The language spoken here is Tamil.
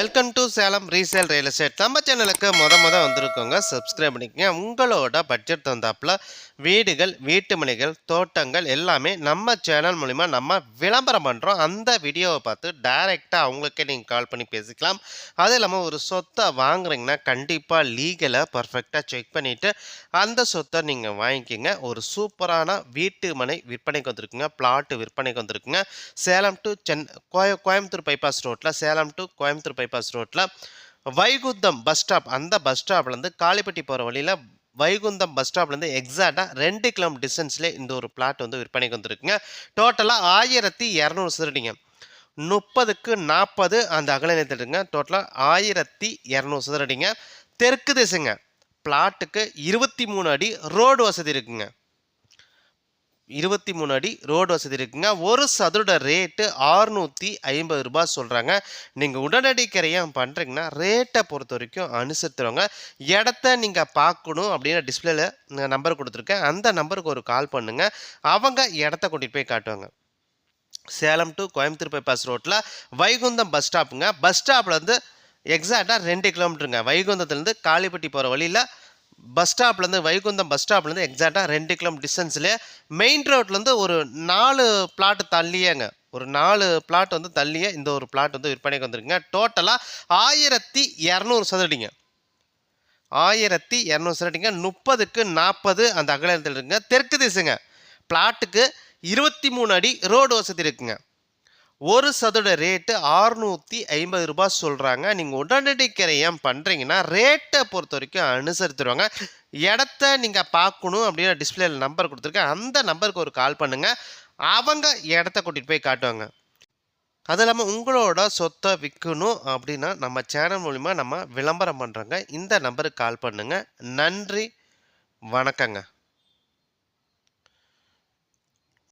Welcome to Salem resale real estate நம்ம சேனலுக்கு முத முத வந்திருக்கோங்க. சப்ஸ்கிரைப் பண்ணிக்கங்க. உங்களோட பட்ஜெட் தந்தாப்புல வீடுகள் வீட்டு மனைகள் தோட்டங்கள் எல்லாமே நம்ம சேனல் மூலிமா நம்ம விளம்பரம் பண்ணுறோம் அந்த வீடியோவை பார்த்து டைரெக்டாக அவங்களுக்கே நீங்கள் கால் பண்ணி பேசிக்கலாம். அது இல்லாமல் ஒரு சொத்தை வாங்குறீங்கன்னா கண்டிப்பாக லீகலை பர்ஃபெக்டாக செக் பண்ணிவிட்டு அந்த சொத்தை நீங்கள் வாங்கிக்கிங்க. ஒரு சூப்பரான வீட்டு மனை விற்பனைக்கு வந்திருக்குங்க. பிளாட்டு விற்பனைக்கு வந்திருக்குங்க. சேலம் டு சென் கோய கோயம்புத்தூர் பைபாஸ் ரோட்டில் சேலம் டு கோயம்புத்தூர் பைபாஸ் ரோட்டில் வைகுந்தம் பஸ் ஸ்டாப் அந்த பஸ் ஸ்டாப்லேருந்து காளிப்பட்டி போகிற வழியில் வைகுந்தம் பஸ் ஸ்டாப்லேருந்து எக்ஸாக்டாக ரெண்டு கிலோமீட்டர் டிஸ்டன்ஸ்லேயே இந்த ஒரு பிளாட் வந்து விற்பனைக்கு வந்திருக்குங்க டோட்டலாக ஆயிரத்தி இரநூறு சதுரடிங்க முப்பதுக்கு நாற்பது அந்த அகல நிறுத்திட்டுங்க டோட்டலாக ஆயிரத்தி இரநூறு சதுரடிங்க தெற்கு திசைங்க. பிளாட்டுக்கு இருபத்தி மூணு அடி ரோடு வசதி இருக்குங்க. இருபத்தி மூணு அடி ரோடு வசதி இருக்குங்க. ஒரு சதுரோட ரேட்டு ஆறுநூற்றி ஐம்பது ரூபாய் சொல்கிறாங்க நீங்கள் உடனடி கிரையம் பண்ணுறீங்கன்னா ரேட்டை பொறுத்த வரைக்கும் அனுசரித்துருவாங்க இடத்த நீங்கள் பார்க்கணும் அப்படின்னு டிஸ்பிளேல நம்பர் கொடுத்துருக்கேன். அந்த நம்பருக்கு ஒரு கால் பண்ணுங்கள் அவங்க இடத்த கூட்டிகிட்டு போய் காட்டுவாங்க. சேலம் டு கோயம்புத்தூர் பைபாஸ் ரோட்டில் வைகுந்தம் பஸ் ஸ்டாப்புங்க. பஸ் ஸ்டாப்லேருந்து எக்ஸாக்டாக ரெண்டு கிலோமீட்டருங்க. வைகுந்தத்துலேருந்து காளிப்பட்டி போகிற வழியில் பஸ் ஸ்டாப்லேருந்து வைகுந்தம் பஸ் ஸ்டாப்லேருந்து எக்ஸாக்டாக ரெண்டு கிலோமீட்டர் டிஸ்டன்ஸ்லேயே மெயின் ரோட்லேருந்து ஒரு நாலு பிளாட் தள்ளியேங்க. ஒரு நாலு பிளாட் வந்து தள்ளியே இந்த ஒரு பிளாட் வந்து விற்பனைக்கு வந்துருங்க டோட்டலாக ஆயிரத்தி இரநூறு சதுரடிங்க. ஆயிரத்தி இரநூறு சதுரடிங்க. முப்பதுக்கு நாற்பது அந்த அகலத்தில் இருக்குங்க தெற்கு திசைங்க. பிளாட்டுக்கு இருபத்தி மூணு அடி ரோடு வசதி இருக்குங்க. ஒரு சதுர ரேட்டு ஆறுநூற்றி ஐம்பது ரூபாய் சொல்கிறாங்க நீங்கள் உடனடி கிரையம் பண்ணுறீங்கன்னா ரேட்டை பொறுத்த வரைக்கும் அனுசரித்துருவாங்க. இடத்த நீங்கள் பார்க்கணும் அப்படின்னு டிஸ்பிளேல நம்பர் கொடுத்துருக்கேன். அந்த நம்பருக்கு ஒரு கால் பண்ணுங்கள் அவங்க இடத்த கூட்டிகிட்டு போய் காட்டுவாங்க. அது இல்லாமல் உங்களோட சொத்தை விற்கணும் அப்படின்னா நம்ம சேனல் மூலிமா நம்ம விளம்பரம் பண்ணுறோங்க இந்த நம்பருக்கு கால் பண்ணுங்கள் நன்றி. வணக்கங்க.